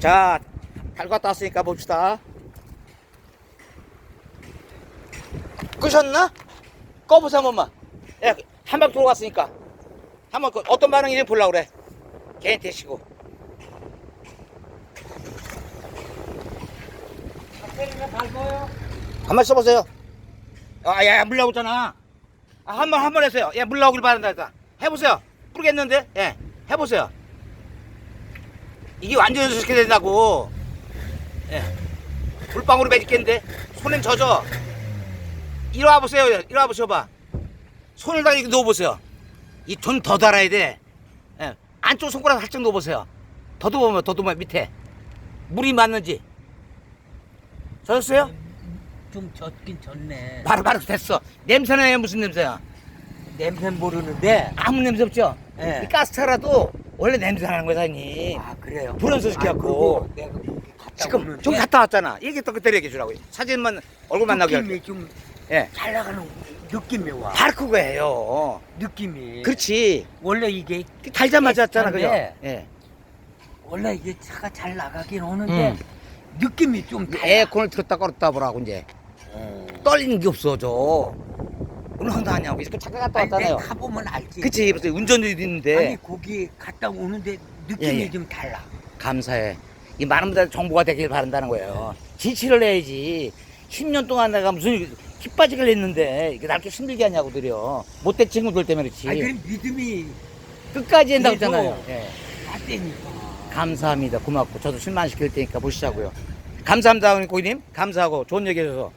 자, 달 갔다 왔으니까 봅시다. 끄셨나? 꺼보세요, 한 번만. 예, 한 바퀴 돌고 왔으니까. 한번 그 어떤 반응인지 보려고 그래. 개인 대시고. 한번 써보세요. 아, 야, 물 나오잖아. 아, 한 번, 한 번 했어요. 예, 물 나오길 바란다. 일단. 해보세요. 뿌리겠는데? 예, 해보세요. 이게 완전 연습시켜야 된다고. 예. 물방울이 매직겠는데? 손엔 젖어. 이리 와보세요. 이리 와보세요. 봐. 손을 다 이렇게 놓아보세요. 이좀더 달아야 돼. 예. 안쪽 손가락 살짝 놓아보세요. 더 놓으면, 더 놓으면 밑에. 물이 맞는지. 젖었어요? 좀 젖긴 젖네. 바로, 바로 됐어. 냄새는 무슨 냄새야? 냄새 모르는데. 아무 냄새 없죠? 예. 이 가스차라도 원래 냄새 나는 거야, 사장님. 아 그래요. 불연소 시켜갖고. 아, 그리고 내가 거기 갔다 지금 오는데 좀 갔다 왔잖아. 얘기 또 그때 얘기해 주라고. 사진만 얼굴 만 나게 할게. 느낌이 좀 예. 잘 나가는 느낌이 와. 바로 그거예요. 느낌이. 그렇지. 원래 이게 달자마자 왔잖아, 그죠? 네. 예. 원래 이게 차가 잘 나가긴 오는데 음. 느낌이 좀 달라. 에어컨을 틀었다 꺼렸다 보라고, 이제. 어. 떨리는 게 없어져. 황당하냐고. 이렇게 잠깐 갔다 아니, 왔잖아요. 내가 가보면 알지. 그치. 무슨 운전도 있는데. 아니 거기 갔다 오는데 느낌이 예, 예. 좀 달라. 감사해. 이 많은 분들 정보가 되길 바란다는 거예요. 지치를 내야지. 10년 동안 내가 무슨 kit바지를 했는데 이게 날 이렇게 힘들게 하냐고 드려. 못된 친구들 때문에 그렇지. 아니 그럼 믿음이 끝까지 한다고 했잖아요. 예. 맞대니까. 감사합니다. 고맙고 저도 실망시킬 테니까 보시자고요. 감사합니다, 고객님. 감사하고 좋은 얘기 해줘서.